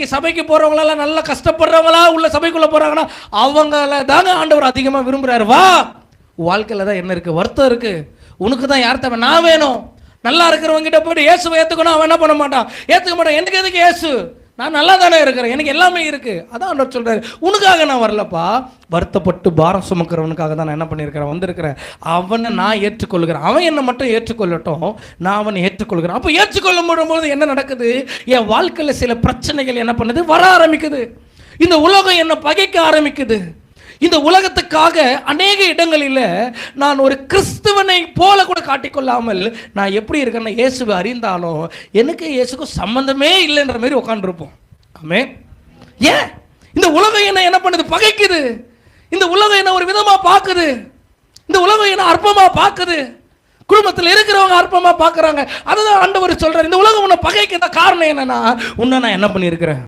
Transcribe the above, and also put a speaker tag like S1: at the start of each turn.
S1: இன்னைக்கு சபைக்கு போறவங்களெல்லாம் நல்லா கஷ்டப்படுறவங்களா உள்ள சபைக்குள்ள போறாங்கன்னா அவங்கள தாங்க ஆண்டவர் அதிகமாக விரும்புறாரு. வா. வாழ்க்கையில தான் என்ன இருக்கு? வருத்தம் இருக்கு. உனக்கு தான் யார் தேவை? நான் வேணும். நல்லா இருக்கிறவங்க கிட்ட போயிட்டு இயேசுவை ஏற்றுக்கணும் அவன் என்ன பண்ண மாட்டான்? ஏற்றுக்க மாட்டான். எனக்கு எதுக்கு இயேசு? நான் நல்லா தானே இருக்கிறேன் எனக்கு எல்லாமே இருக்கு. அதான் ஆண்டவர் சொல்றாரு உனக்காக நான் வரலப்பா. வருத்தப்பட்டு பாரம் சுமக்கிறவனுக்காக தான் நான் என்ன பண்ணியிருக்கிறேன் வந்திருக்கிறேன். அவனை நான் ஏற்றுக்கொள்கிறேன். அவன் என்னை மட்டும் ஏற்றுக்கொள்ளட்டும் நான் அவனை ஏற்றுக்கொள்கிறேன். அப்போ ஏற்றுக்கொள்ள போது என்ன நடக்குது? என் வாழ்க்கையில் சில பிரச்சனைகள் என்ன பண்ணுது? வர ஆரம்பிக்குது. இந்த உலகம் என்னை பகைக்க ஆரம்பிக்குது. இந்த உலகத்துக்காக அநேக இடங்களில் நான் ஒரு கிறிஸ்துவனை போல கூட காட்டிக்கொள்ளாமல் நான் எப்படி இருக்கேன்னா இயேசுவை அறிந்தாலும் எனக்கு இயேசுக்கும் சம்மந்தமே இல்லைன்ற மாதிரி உட்காந்துருப்போம் ஆமே ஏன்? இந்த உலகம் என்ன என்ன பண்ணுது? பகைக்குது. இந்த உலகம் என்ன ஒரு விதமாக பார்க்குது. இந்த உலகம் என்ன அற்பமாக பார்க்குது. குடும்பத்தில் இருக்கிறவங்க அற்பமாக பார்க்குறாங்க. அதுதான் ஆண்டவர் சொல்கிறார் இந்த உலகம் உன்னை பகைக்கு காரணம் என்னன்னா உன்னை நான் என்ன பண்ணியிருக்கிறேன்?